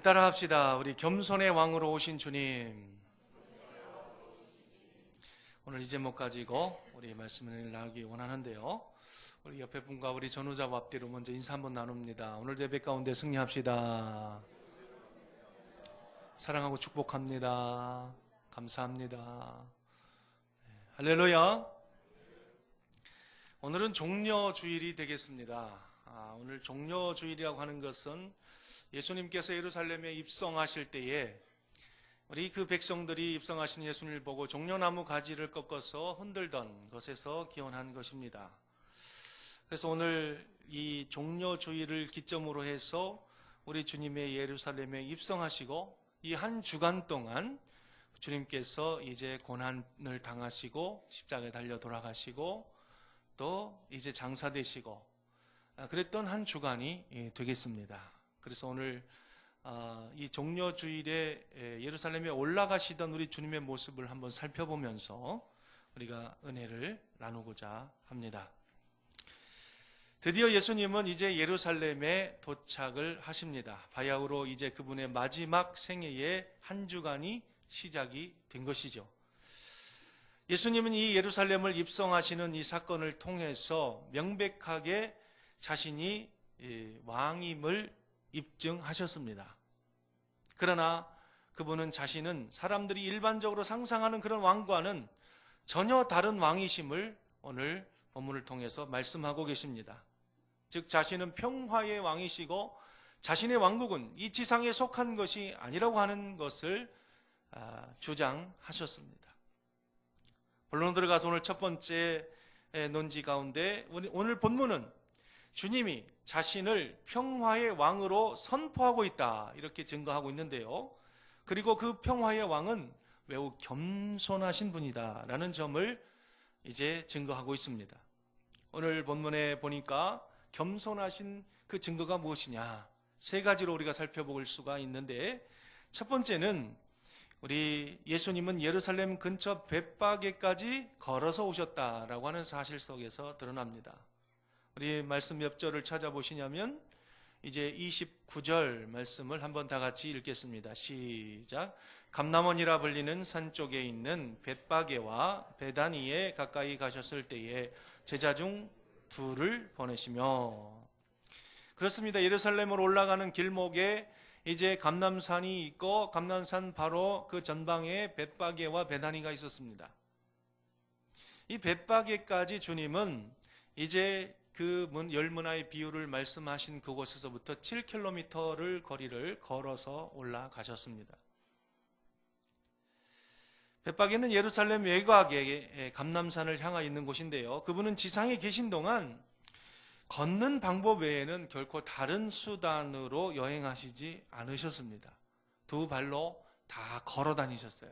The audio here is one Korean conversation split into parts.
우리 따라 합시다. 우리 겸손의 왕으로 오신 주님. 오늘 이 제목 가지고 우리 말씀을 나누기 원하는데요. 우리 옆에 분과 우리 전우자 앞뒤로 먼저 인사 한번 나눕니다. 오늘 대배 가운데 승리합시다. 사랑하고 축복합니다. 감사합니다. 네, 할렐루야. 오늘은 종려 주일이 되겠습니다. 아, 오늘 종려 주일이라고 하는 것은 예수님께서 예루살렘에 입성하실 때에 우리 그 백성들이 입성하신 예수님을 보고 종려나무 가지를 꺾어서 흔들던 것에서 기원한 것입니다. 그래서 오늘 이 종려주의를 기점으로 해서 우리 주님의 예루살렘에 입성하시고 이 한 주간 동안 주님께서 이제 고난을 당하시고 십자가에 달려 돌아가시고 또 이제 장사되시고 아, 그랬던 한 주간이 예, 되겠습니다. 그래서 오늘 아, 이 종려 주일에 예루살렘에 올라가시던 우리 주님의 모습을 한번 살펴보면서 우리가 은혜를 나누고자 합니다. 드디어 예수님은 이제 예루살렘에 도착을 하십니다. 바야흐로 이제 그분의 마지막 생애의 한 주간이 시작이 된 것이죠. 예수님은 이 예루살렘을 입성하시는 이 사건을 통해서 명백하게 자신이 왕임을 입증하셨습니다. 그러나 그분은 자신은 사람들이 일반적으로 상상하는 그런 왕과는 전혀 다른 왕이심을 오늘 본문을 통해서 말씀하고 계십니다. 즉 자신은 평화의 왕이시고 자신의 왕국은 이 지상에 속한 것이 아니라고 하는 것을 아, 주장하셨습니다. 본론 들어가서 오늘 첫 번째 논지 가운데 오늘 본문은 주님이 자신을 평화의 왕으로 선포하고 있다. 이렇게 증거하고 있는데요. 그리고 그 평화의 왕은 매우 겸손하신 분이다라는 점을 이제 증거하고 있습니다. 오늘 본문에 보니까 겸손하신 그 증거가 무엇이냐? 세 가지로 우리가 살펴볼 수가 있는데 첫 번째는 우리 예수님은 예루살렘 근처 벳바게까지 걸어서 오셨다라고 하는 사실 속에서 드러납니다. 우리 말씀 몇 절을 찾아보시냐면 이제 29절 말씀을 한번 다 같이 읽겠습니다. 시작. 감나원이라 불리는 산 쪽에 있는 벳바게와 베다니에 가까이 가셨을 때에 제자 중 둘을 보내시며 그렇습니다. 예루살렘으로 올라가는 길목에 이제 감남산이 있고 감남산 바로 그 전방에 벳바게와 베다니가 있었습니다. 이 벳바게까지 주님은 이제 그 문, 열 문화의 비율을 말씀하신 그곳에서부터 7km를 거리를 걸어서 올라가셨습니다. 백박이는 예루살렘 외곽에 감남산을 향하 있는 곳인데요. 그분은 지상에 계신 동안 걷는 방법 외에는 결코 다른 수단으로 여행하시지 않으셨습니다. 두 발로 다 걸어 다니셨어요.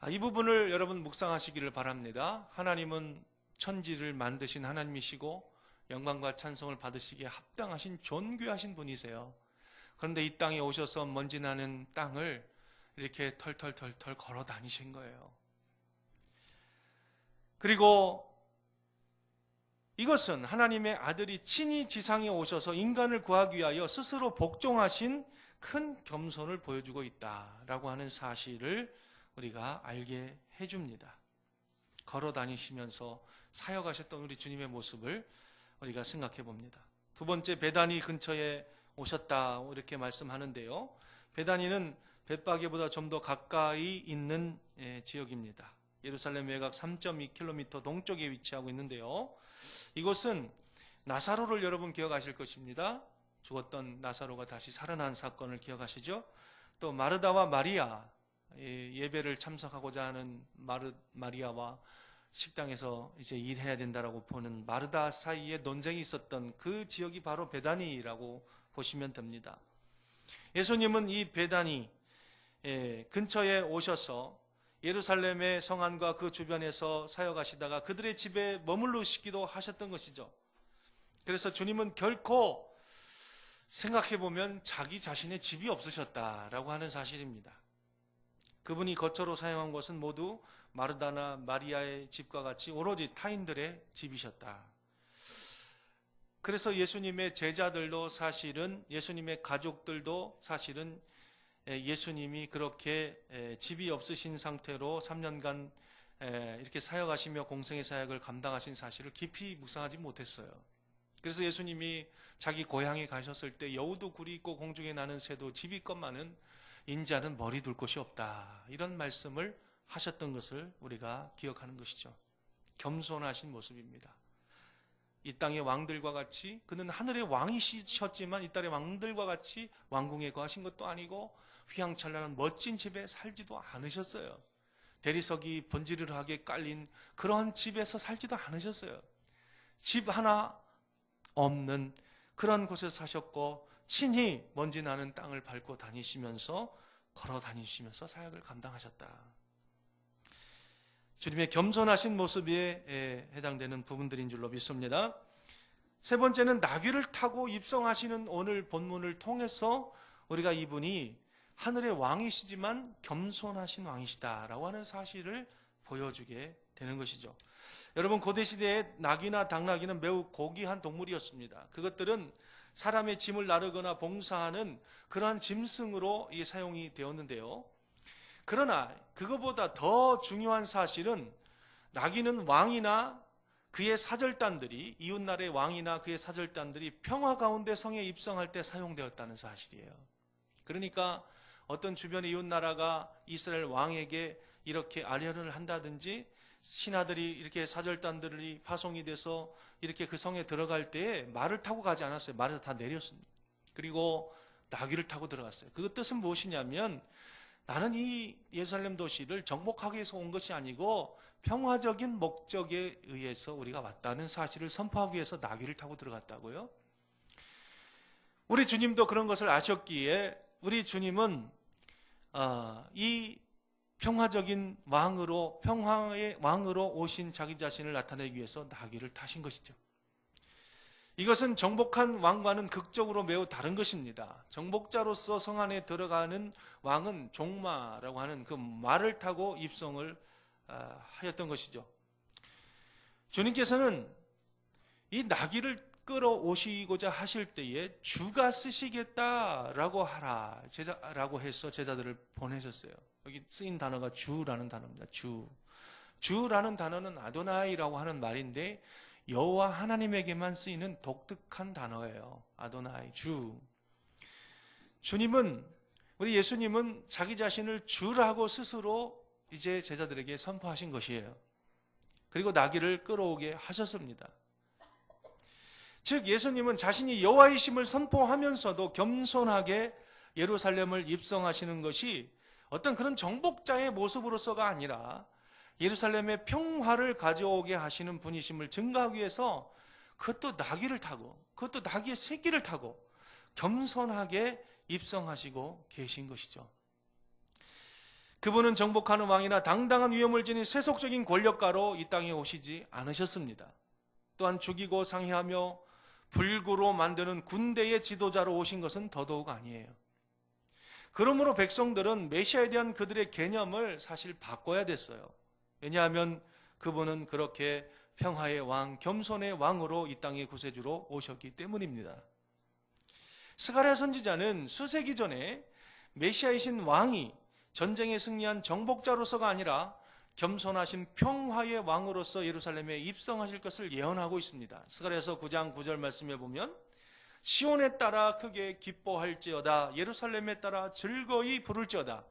아, 이 부분을 여러분 묵상하시기를 바랍니다. 하나님은 천지를 만드신 하나님이시고 영광과 찬송을 받으시기에 합당하신 존귀하신 분이세요. 그런데 이 땅에 오셔서 먼지 나는 땅을 이렇게 털털털털 걸어 다니신 거예요. 그리고 이것은 하나님의 아들이 친히 지상에 오셔서 인간을 구하기 위하여 스스로 복종하신 큰 겸손을 보여주고 있다라고 하는 사실을 우리가 알게 해줍니다. 걸어 다니시면서 사역하셨던 우리 주님의 모습을 우리가 생각해 봅니다. 두 번째 베단이 근처에 오셨다 이렇게 말씀하는데요. 베단이는 벳바게보다 좀 더 가까이 있는 예, 지역입니다. 예루살렘 외곽 3.2km 동쪽에 위치하고 있는데요. 이곳은 나사로를 여러분 기억하실 것입니다. 죽었던 나사로가 다시 살아난 사건을 기억하시죠? 또 마르다와 마리아 예, 예배를 참석하고자 하는 마르, 마리아와 식당에서 이제 일해야 된다라고 보는 마르다 사이에 논쟁이 있었던 그 지역이 바로 베다니라고 보시면 됩니다. 예수님은 이 베다니 예, 근처에 오셔서 예루살렘의 성안과 그 주변에서 사역하시다가 그들의 집에 머물러시기도 하셨던 것이죠. 그래서 주님은 결코 생각해보면 자기 자신의 집이 없으셨다라고 하는 사실입니다. 그분이 거처로 사용한 것은 모두 마르다나 마리아의 집과 같이 오로지 타인들의 집이셨다. 그래서 예수님의 제자들도 사실은 예수님의 가족들도 사실은 예수님이 그렇게 집이 없으신 상태로 3년간 이렇게 사역하시며 공생의 사역을 감당하신 사실을 깊이 묵상하지 못했어요. 그래서 예수님이 자기 고향에 가셨을 때 여우도 굴이 있고 공중에 나는 새도 집이 것만은 인자는 머리 둘 곳이 없다. 이런 말씀을 하셨던 것을 우리가 기억하는 것이죠. 겸손하신 모습입니다. 이 땅의 왕들과 같이 그는 하늘의 왕이셨지만 이 땅의 왕들과 같이 왕궁에 거하신 것도 아니고 휘황찬란한 멋진 집에 살지도 않으셨어요. 대리석이 번지르르하게 깔린 그런 집에서 살지도 않으셨어요. 집 하나 없는 그런 곳에서 사셨고 친히 먼지 나는 땅을 밟고 다니시면서 걸어 다니시면서 사역을 감당하셨다. 주님의 겸손하신 모습에 해당되는 부분들인 줄로 믿습니다. 세 번째는 나귀를 타고 입성하시는 오늘 본문을 통해서 우리가 이분이 하늘의 왕이시지만 겸손하신 왕이시다라고 하는 사실을 보여주게 되는 것이죠. 여러분 고대 시대에 낙이나 당나귀는 매우 고귀한 동물이었습니다. 그것들은 사람의 짐을 나르거나 봉사하는 그러한 짐승으로 사용이 되었는데요. 그러나 그것보다 더 중요한 사실은 낙이는 왕이나 그의 사절단들이 이웃나라의 왕이나 그의 사절단들이 평화 가운데 성에 입성할 때 사용되었다는 사실이에요. 그러니까 어떤 주변의 이웃나라가 이스라엘 왕에게 이렇게 아련을 한다든지 신하들이 이렇게 사절단들이 파송이 돼서 이렇게 그 성에 들어갈 때 말을 타고 가지 않았어요. 말에서 다 내렸습니다. 그리고 나귀를 타고 들어갔어요. 그 뜻은 무엇이냐면 나는 이 예루살렘 도시를 정복하기 위해서 온 것이 아니고 평화적인 목적에 의해서 우리가 왔다는 사실을 선포하기 위해서 나귀를 타고 들어갔다고요. 우리 주님도 그런 것을 아셨기에 우리 주님은 어, 이 평화적인 왕으로 평화의 왕으로 오신 자기 자신을 나타내기 위해서 나귀를 타신 것이죠. 이것은 정복한 왕과는 극적으로 매우 다른 것입니다. 정복자로서 성 안에 들어가는 왕은 종마라고 하는 그 말을 타고 입성을 아, 하였던 것이죠. 주님께서는 이 나귀를 끌어오시고자 하실 때에 주가 쓰시겠다라고 하라 제자라고 해서 제자들을 보내셨어요. 여기 쓰인 단어가 주라는 단어입니다. 주. 주라는 단어는 아도나이라고 하는 말인데 여호와 하나님에게만 쓰이는 독특한 단어예요. 아도나이 주. 주님은 우리 예수님은 자기 자신을 주라고 스스로 이제 제자들에게 선포하신 것이에요. 그리고 나귀를 끌어오게 하셨습니다. 즉 예수님은 자신이 여호와이심을 선포하면서도 겸손하게 예루살렘을 입성하시는 것이 어떤 그런 정복자의 모습으로서가 아니라 예루살렘의 평화를 가져오게 하시는 분이심을 증가하기 위해서 그것도 나귀를 타고 그것도 나귀의 새끼를 타고 겸손하게 입성하시고 계신 것이죠. 그분은 정복하는 왕이나 당당한 위엄을 지닌 세속적인 권력가로 이 땅에 오시지 않으셨습니다. 또한 죽이고 상해하며 불구로 만드는 군대의 지도자로 오신 것은 더더욱 아니에요. 그러므로 백성들은 메시아에 대한 그들의 개념을 사실 바꿔야 됐어요. 왜냐하면 그분은 그렇게 평화의 왕, 겸손의 왕으로 이 땅의 구세주로 오셨기 때문입니다. 스가랴 선지자는 수세기 전에 메시아이신 왕이 전쟁에 승리한 정복자로서가 아니라 겸손하신 평화의 왕으로서 예루살렘에 입성하실 것을 예언하고 있습니다. 스가랴서 9장 9절 말씀에 보면 시온에 따라 크게 기뻐할지어다 예루살렘에 따라 즐거이 부를지어다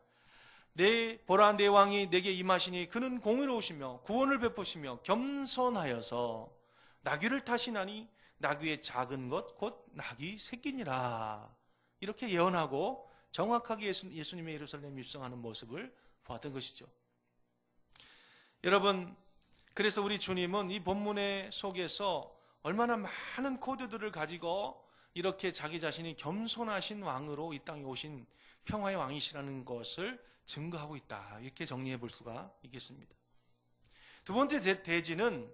내 보라 내 왕이 내게 임하시니 그는 공의로우시며 구원을 베푸시며 겸손하여서 나귀를 타시나니 나귀의 작은 것 곧 나귀 새끼니라 이렇게 예언하고 정확하게 예수, 예수님의 예루살렘 입성하는 모습을 보았던 것이죠. 여러분 그래서 우리 주님은 이 본문의 속에서 얼마나 많은 코드들을 가지고 이렇게 자기 자신이 겸손하신 왕으로 이 땅에 오신 평화의 왕이시라는 것을 증거하고 있다. 이렇게 정리해 볼 수가 있겠습니다. 두 번째 대지는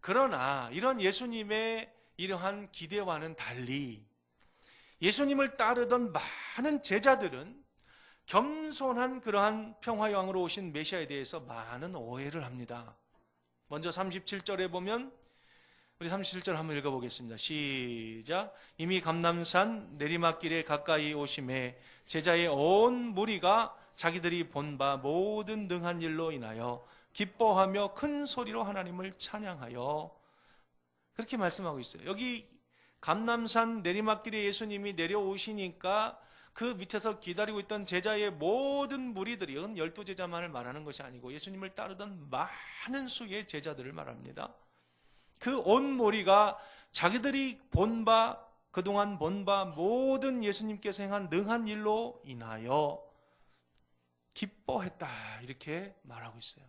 그러나 이런 예수님의 이러한 기대와는 달리 예수님을 따르던 많은 제자들은 겸손한 그러한 평화의 왕으로 오신 메시아에 대해서 많은 오해를 합니다. 먼저 37절에 보면 우리 37절 한번 읽어보겠습니다. 시작. 이미 감남산 내리막길에 가까이 오심에 제자의 온 무리가 자기들이 본 바 모든 능한 일로 인하여 기뻐하며 큰 소리로 하나님을 찬양하여 그렇게 말씀하고 있어요. 여기 감남산 내리막길에 예수님이 내려오시니까 그 밑에서 기다리고 있던 제자의 모든 무리들이 이건 열두 제자만을 말하는 것이 아니고 예수님을 따르던 많은 수의 제자들을 말합니다. 그온 무리가 자기들이 본 바 그동안 본 바 모든 예수님께서 행한 능한 일로 인하여 기뻐했다 이렇게 말하고 있어요.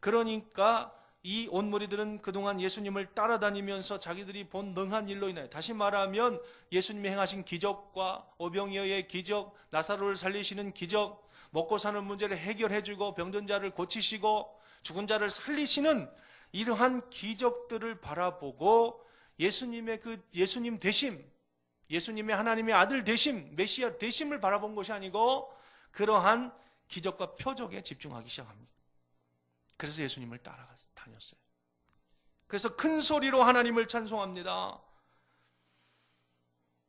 그러니까 이 온무리들은 그동안 예수님을 따라다니면서 자기들이 본 능한 일로 인하여 다시 말하면 예수님이 행하신 기적과 오병이어의 기적, 나사로를 살리시는 기적, 먹고 사는 문제를 해결해 주고 병든 자를 고치시고 죽은 자를 살리시는 이러한 기적들을 바라보고 예수님의 그 예수님 대심, 예수님의 하나님의 아들 대심, 메시아 대심을 바라본 것이 아니고 그러한 기적과 표적에 집중하기 시작합니다. 그래서 예수님을 따라 다녔어요. 그래서 큰 소리로 하나님을 찬송합니다.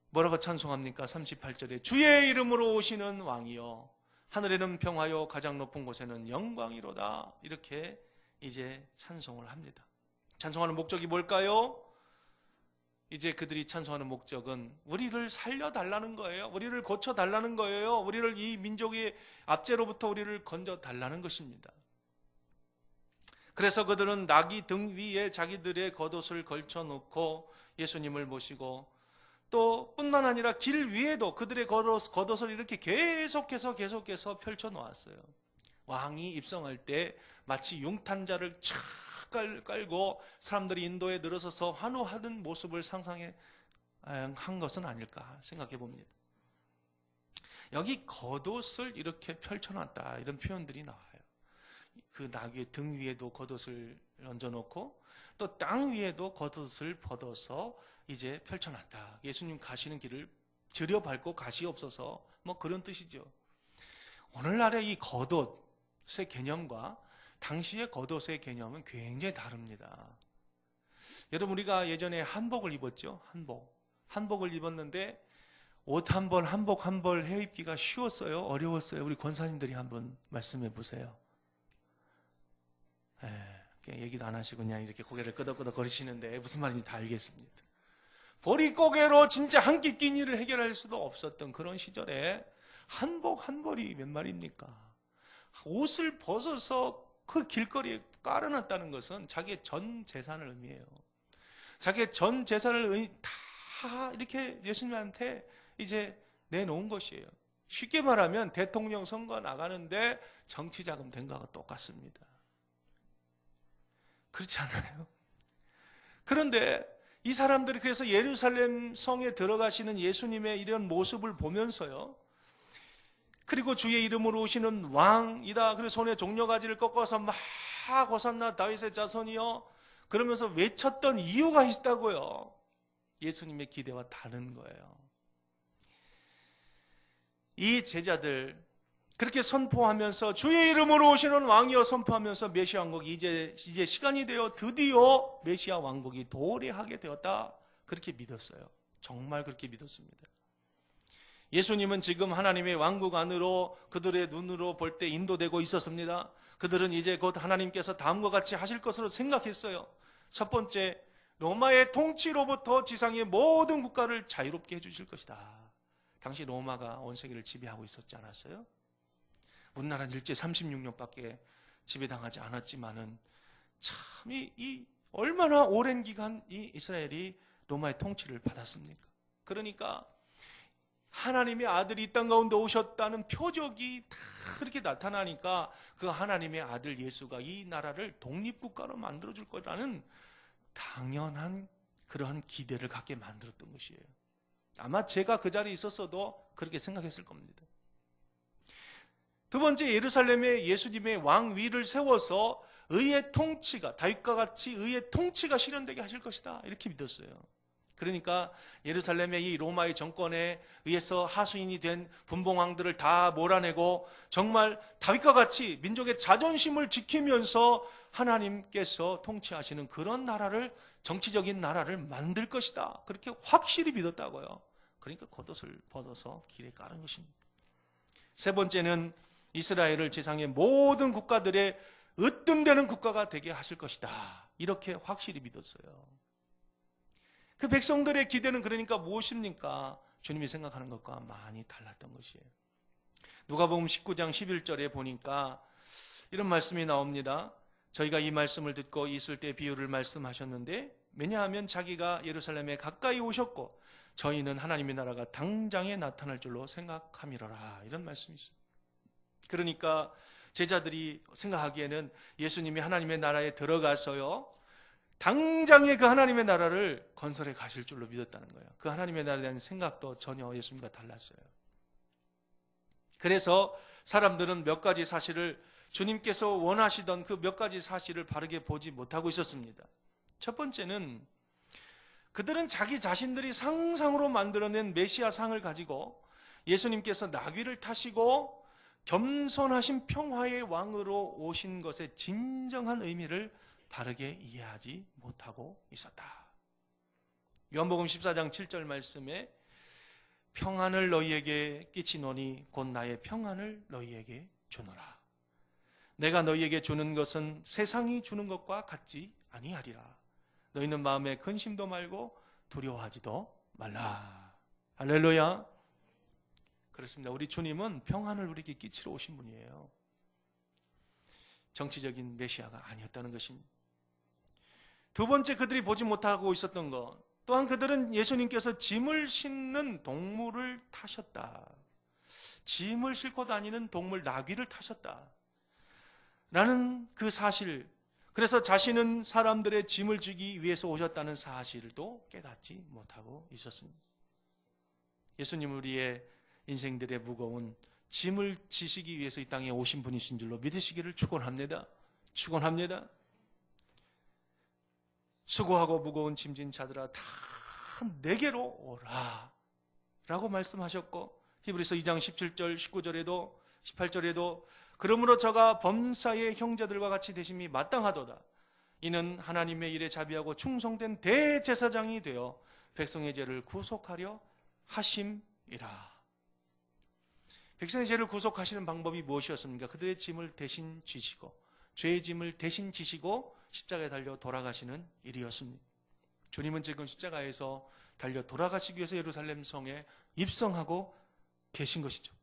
뭐라고 찬송합니까? 38절에 주의 이름으로 오시는 왕이여 하늘에는 평화요 가장 높은 곳에는 영광이로다 이렇게 이제 찬송을 합니다. 찬송하는 목적이 뭘까요? 이제 그들이 찬송하는 목적은 우리를 살려달라는 거예요. 우리를 고쳐달라는 거예요. 우리를 이 민족의 압제로부터 우리를 건져달라는 것입니다. 그래서 그들은 나귀 등 위에 자기들의 겉옷을 걸쳐놓고 예수님을 모시고 또 뿐만 아니라 길 위에도 그들의 겉옷, 겉옷을 이렇게 계속해서 계속해서 펼쳐 놓았어요. 왕이 입성할 때 마치 용탄자를 촥 깔고 사람들이 인도에 늘어서서 환호하는 모습을 상상해 한 것은 아닐까 생각해 봅니다. 여기 겉옷을 이렇게 펼쳐놨다 이런 표현들이 나와요. 그 나귀의 등 위에도 겉옷을 얹어놓고 또 땅 위에도 겉옷을 벗어서 이제 펼쳐놨다. 예수님 가시는 길을 들여밟고 가시 없어서 뭐 그런 뜻이죠. 오늘날의 이 겉옷의 개념과 당시의 겉옷의 개념은 굉장히 다릅니다. 여러분 우리가 예전에 한복을 입었죠. 한복. 한복을 입었는데 옷 한 벌, 한복 한벌 해입기가 쉬웠어요? 어려웠어요? 우리 권사님들이 한번 말씀해 보세요. 예, 얘기도 안 하시고 그냥 이렇게 고개를 끄덕끄덕 거리시는데 무슨 말인지 다 알겠습니다. 보릿고개로 진짜 한 끼 끼니를 해결할 수도 없었던 그런 시절에 한복 한 벌이 몇 말입니까? 옷을 벗어서 그 길거리에 깔아놨다는 것은 자기의 전 재산을 의미해요. 자기의 전 재산을 다 이렇게 예수님한테 이제 내놓은 것이에요. 쉽게 말하면 대통령 선거 나가는데 정치 자금 된 거와 똑같습니다. 그렇지 않아요? 그런데 이 사람들이 그래서 예루살렘 성에 들어가시는 예수님의 이런 모습을 보면서요. 그리고 주의 이름으로 오시는 왕이다. 그래서 손에 종려가지를 꺾어서 막 호산나 다윗의 자손이요. 그러면서 외쳤던 이유가 있다고요. 예수님의 기대와 다른 거예요. 이 제자들 그렇게 선포하면서 주의 이름으로 오시는 왕이여 선포하면서 메시아 왕국이 이제 이제 시간이 되어 드디어 메시아 왕국이 도래하게 되었다. 그렇게 믿었어요. 정말 그렇게 믿었습니다. 예수님은 지금 하나님의 왕국 안으로 그들의 눈으로 볼 때 인도되고 있었습니다. 그들은 이제 곧 하나님께서 다음과 같이 하실 것으로 생각했어요. 첫 번째, 로마의 통치로부터 지상의 모든 국가를 자유롭게 해주실 것이다. 당시 로마가 온 세계를 지배하고 있었지 않았어요? 우리나라는 일제 36년밖에 지배당하지 않았지만은 참, 이, 이, 얼마나 오랜 기간 이 이스라엘이 로마의 통치를 받았습니까? 그러니까 하나님의 아들이 이 땅 가운데 오셨다는 표적이 다 그렇게 나타나니까 그 하나님의 아들 예수가 이 나라를 독립국가로 만들어줄 거라는 당연한 그러한 기대를 갖게 만들었던 것이에요. 아마 제가 그 자리에 있었어도 그렇게 생각했을 겁니다. 두 번째 예루살렘에 예수님의 왕위를 세워서 의의 통치가 다윗과 같이 의의 통치가 실현되게 하실 것이다 이렇게 믿었어요. 그러니까 예루살렘의 이 로마의 정권에 의해서 하수인이 된 분봉왕들을 다 몰아내고 정말 다윗과 같이 민족의 자존심을 지키면서 하나님께서 통치하시는 그런 나라를 정치적인 나라를 만들 것이다. 그렇게 확실히 믿었다고요. 그러니까 겉옷을 벗어서 길에 깔은 것입니다. 세 번째는 이스라엘을 세상의 모든 국가들의 으뜸되는 국가가 되게 하실 것이다. 이렇게 확실히 믿었어요. 그 백성들의 기대는 그러니까 무엇입니까? 주님이 생각하는 것과 많이 달랐던 것이에요. 누가복음 19장 11절에 보니까 이런 말씀이 나옵니다. 저희가 이 말씀을 듣고 있을 때 비유를 말씀하셨는데 왜냐하면 자기가 예루살렘에 가까이 오셨고 저희는 하나님의 나라가 당장에 나타날 줄로 생각함이로라 이런 말씀이 있어요. 그러니까 제자들이 생각하기에는 예수님이 하나님의 나라에 들어가서요 당장에 그 하나님의 나라를 건설해 가실 줄로 믿었다는 거예요. 그 하나님의 나라에 대한 생각도 전혀 예수님과 달랐어요. 그래서 사람들은 몇 가지 사실을 주님께서 원하시던 그 몇 가지 사실을 바르게 보지 못하고 있었습니다. 첫 번째는 그들은 자기 자신들이 상상으로 만들어낸 메시아 상을 가지고 예수님께서 나귀를 타시고 겸손하신 평화의 왕으로 오신 것의 진정한 의미를 바르게 이해하지 못하고 있었다. 요한복음 14장 7절 말씀에 평안을 너희에게 끼치노니 곧 나의 평안을 너희에게 주노라. 내가 너희에게 주는 것은 세상이 주는 것과 같지 아니하리라. 너희는 마음에 근심도 말고 두려워하지도 말라. 할렐루야. 그렇습니다. 우리 주님은 평안을 우리에게 끼치러 오신 분이에요. 정치적인 메시아가 아니었다는 것입니다. 두 번째 그들이 보지 못하고 있었던 것. 또한 그들은 예수님께서 짐을 싣는 동물을 타셨다. 짐을 싣고 다니는 동물 나귀를 타셨다. 라는 그 사실. 그래서 자신은 사람들의 짐을 주기 위해서 오셨다는 사실도 깨닫지 못하고 있었습니다. 예수님 우리의 인생들의 무거운 짐을 지시기 위해서 이 땅에 오신 분이신 줄로 믿으시기를 축원합니다. 축원합니다. 수고하고 무거운 짐진 자들아 다 내게로 오라. 라고 말씀하셨고 히브리서 2장 17절 19절에도 18절에도 그러므로 저가 범사의 형제들과 같이 되심이 마땅하도다. 이는 하나님의 일에 자비하고 충성된 대제사장이 되어 백성의 죄를 구속하려 하심이라. 백성의 죄를 구속하시는 방법이 무엇이었습니까? 그들의 짐을 대신 지시고 죄의 짐을 대신 지시고 십자가에 달려 돌아가시는 일이었습니다. 주님은 지금 십자가에서 달려 돌아가시기 위해서 예루살렘 성에 입성하고 계신 것이죠.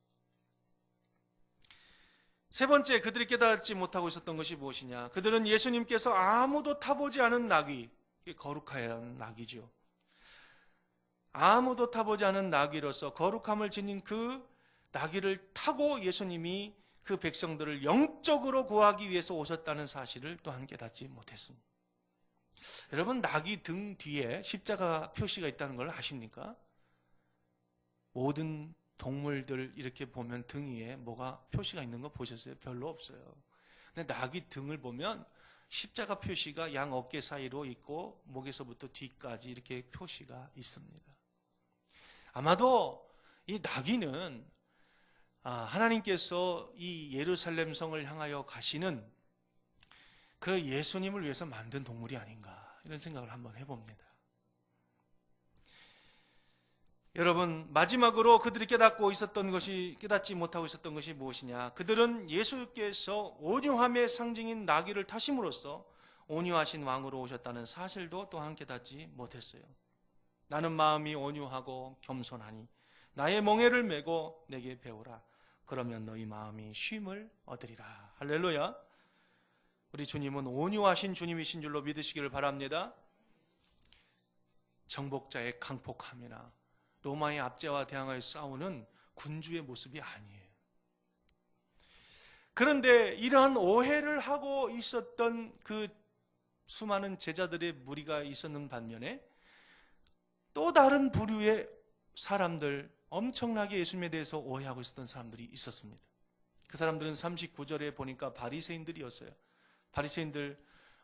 세 번째 그들이 깨닫지 못하고 있었던 것이 무엇이냐? 그들은 예수님께서 아무도 타보지 않은 낙이 거룩한 낙이죠. 아무도 타보지 않은 낙이로서 거룩함을 지닌 그 나귀를 타고 예수님이 그 백성들을 영적으로 구하기 위해서 오셨다는 사실을 또한 깨닫지 못했습니다. 여러분, 나귀 등 뒤에 십자가 표시가 있다는 걸 아십니까? 모든 동물들 이렇게 보면 등 위에 뭐가 표시가 있는 거 보셨어요? 별로 없어요. 근데 나귀 등을 보면 십자가 표시가 양 어깨 사이로 있고 목에서부터 뒤까지 이렇게 표시가 있습니다. 아마도 이 아, 하나님께서 이 예루살렘 성을 향하여 가시는 그 예수님을 위해서 만든 동물이 아닌가 이런 생각을 한번 해봅니다. 여러분 마지막으로 그들이 깨닫고 있었던 것이 깨닫지 못하고 있었던 것이 무엇이냐? 그들은 예수께서 온유함의 상징인 나귀를 타심으로써 온유하신 왕으로 오셨다는 사실도 또한 깨닫지 못했어요. 나는 마음이 온유하고 겸손하니 나의 멍에를 메고 내게 배우라. 그러면 너희 마음이 쉼을 얻으리라. 할렐루야. 우리 주님은 온유하신 주님이신 줄로 믿으시기를 바랍니다. 정복자의 강폭함이나 로마의 압제와 대항하여 싸우는 군주의 모습이 아니에요. 그런데 이러한 오해를 하고 있었던 그 수많은 제자들의 무리가 있었는 반면에 또 다른 부류의 사람들, 엄청나게 예수님에 대해서 오해하고 있었던 사람들이 있었습니다. 그 사람들은 39절에 보니까 바리새인들이었어요. 바리새인들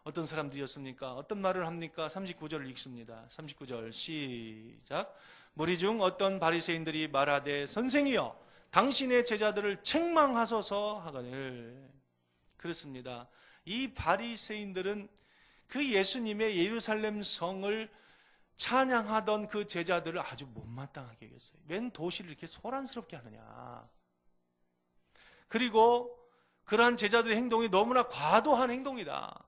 어떤 사람들이었습니까? 어떤 말을 합니까? 39절을 읽습니다. 39절 시작. 무리 중 어떤 바리새인들이 말하되 선생이여 당신의 제자들을 책망하소서 하거늘 그렇습니다. 이 바리새인들은 그 예수님의 예루살렘 성을 찬양하던 그 제자들을 아주 못마땅하게 여겼어요. 웬 도시를 이렇게 소란스럽게 하느냐. 그리고 그러한 제자들의 행동이 너무나 과도한 행동이다.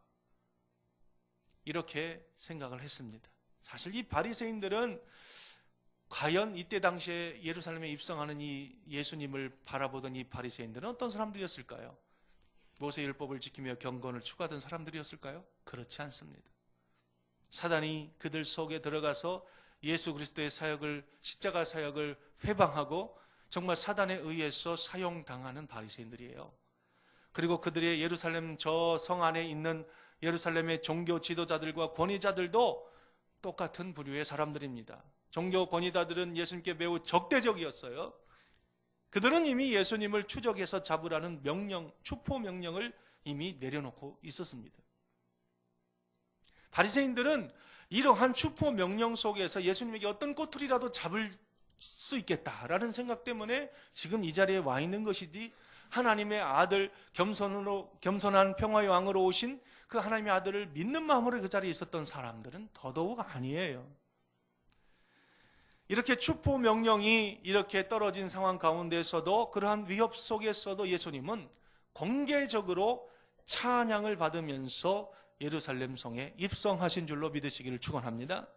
이렇게 생각을 했습니다. 사실 이 바리새인들은 과연 이때 당시에 예루살렘에 입성하는 이 예수님을 바라보던 이 바리새인들은 어떤 사람들이었을까요? 모세 율법을 지키며 경건을 추구하던 사람들이었을까요? 그렇지 않습니다. 사단이 그들 속에 들어가서 예수 그리스도의 사역을 십자가 사역을 회방하고 정말 사단에 의해서 사용당하는 바리새인들이에요. 그리고 그들의 예루살렘 저 성 안에 있는 예루살렘의 종교 지도자들과 권위자들도 똑같은 부류의 사람들입니다. 종교 권위자들은 예수님께 매우 적대적이었어요. 그들은 이미 예수님을 추적해서 잡으라는 명령, 추포 명령을 이미 내려놓고 있었습니다. 바리새인들은 이러한 추포 명령 속에서 예수님에게 어떤 꼬투리라도 잡을 수 있겠다라는 생각 때문에 지금 이 자리에 와 있는 것이지 하나님의 아들 겸손으로 겸손한 평화의 왕으로 오신 그 하나님의 아들을 믿는 마음으로 그 자리에 있었던 사람들은 더더욱 아니에요. 이렇게 추포 명령이 이렇게 떨어진 상황 가운데서도 그러한 위협 속에서도 예수님은 공개적으로 찬양을 받으면서 예루살렘 성에 입성하신 줄로 믿으시기를 축원합니다.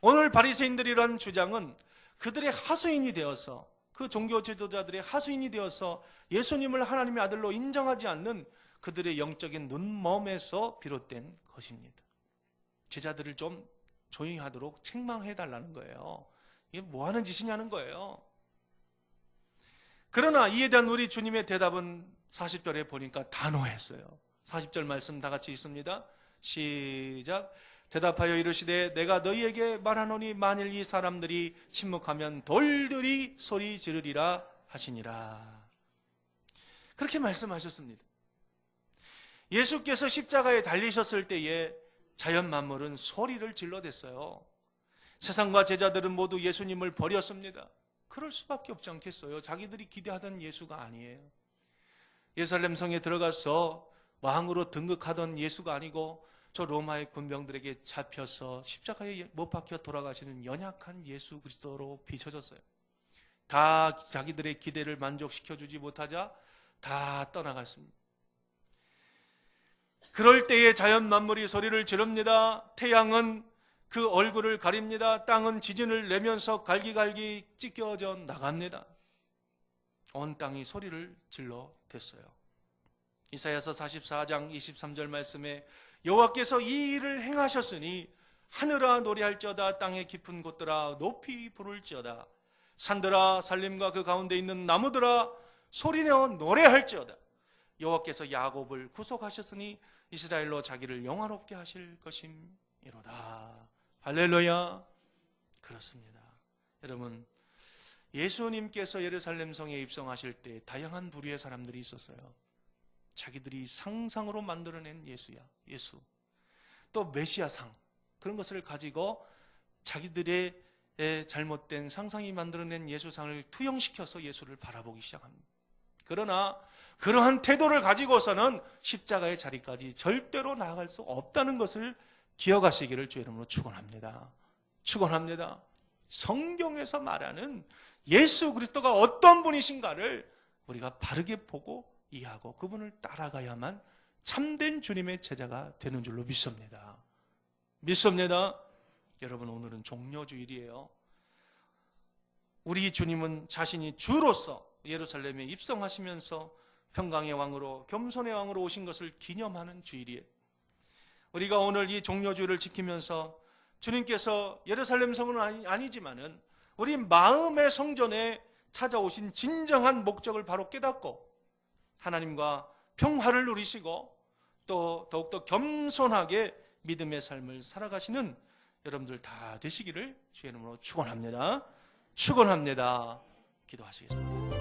오늘 바리새인들이 란 주장은 그들의 하수인이 되어서 그 종교 지도자들의 하수인이 되어서 예수님을 하나님의 아들로 인정하지 않는 그들의 영적인 눈먼에서 비롯된 것입니다. 제자들을 좀 조용히 하도록 책망해 달라는 거예요. 이게 뭐 하는 짓이냐는 거예요. 그러나 이에 대한 우리 주님의 대답은 40절에 보니까 단호했어요. 40절 말씀 다 같이 있습니다. 시작. 대답하여 이르시되 내가 너희에게 말하노니 만일 이 사람들이 침묵하면 돌들이 소리 지르리라 하시니라. 그렇게 말씀하셨습니다. 예수께서 십자가에 달리셨을 때에 자연 만물은 소리를 질러댔어요. 세상과 제자들은 모두 예수님을 버렸습니다. 그럴 수밖에 없지 않겠어요. 자기들이 기대하던 예수가 아니에요. 예살렘 성에 들어가서 왕으로 등극하던 예수가 아니고 저 로마의 군병들에게 잡혀서 십자가에 못 박혀 돌아가시는 연약한 예수 그리스도로 비춰졌어요. 다 자기들의 기대를 만족시켜 주지 못하자 다 떠나갔습니다. 그럴 때에 자연 만물이 소리를 지릅니다. 태양은 그 얼굴을 가립니다. 땅은 지진을 내면서 갈기갈기 찢겨져 나갑니다. 온 땅이 소리를 질러 댔어요. 이사야서 44장 23절 말씀에 여호와께서 이 일을 행하셨으니 하늘아 노래할지어다 땅의 깊은 곳들아 높이 부를지어다 산들아 살림과 그 가운데 있는 나무들아 소리내어 노래할지어다 여호와께서 야곱을 구속하셨으니 이스라엘로 자기를 영화롭게 하실 것임이로다. 할렐루야. 그렇습니다. 여러분, 예수님께서 예루살렘 성에 입성하실 때 다양한 부류의 사람들이 있었어요. 자기들이 상상으로 만들어낸 예수야, 예수. 또 메시아상 그런 것을 가지고 자기들의 잘못된 상상이 만들어낸 예수상을 투영시켜서 예수를 바라보기 시작합니다. 그러나 그러한 태도를 가지고서는 십자가의 자리까지 절대로 나아갈 수 없다는 것을 기억하시기를 주 이름으로 축원합니다. 축원합니다. 성경에서 말하는 예수 그리스도가 어떤 분이신가를 우리가 바르게 보고 이해하고 그분을 따라가야만 참된 주님의 제자가 되는 줄로 믿습니다. 믿습니다. 여러분 오늘은 종료주일이에요. 우리 주님은 자신이 주로서 예루살렘에 입성하시면서 평강의 왕으로 겸손의 왕으로 오신 것을 기념하는 주일이에요. 우리가 오늘 이 종료주일을 지키면서 주님께서 예루살렘 성은 아니지만은 우리 마음의 성전에 찾아오신 진정한 목적을 바로 깨닫고 하나님과 평화를 누리시고 또 더욱더 겸손하게 믿음의 삶을 살아가시는 여러분들 다 되시기를 주의 이름으로 축원합니다. 축원합니다. 기도하시겠습니다.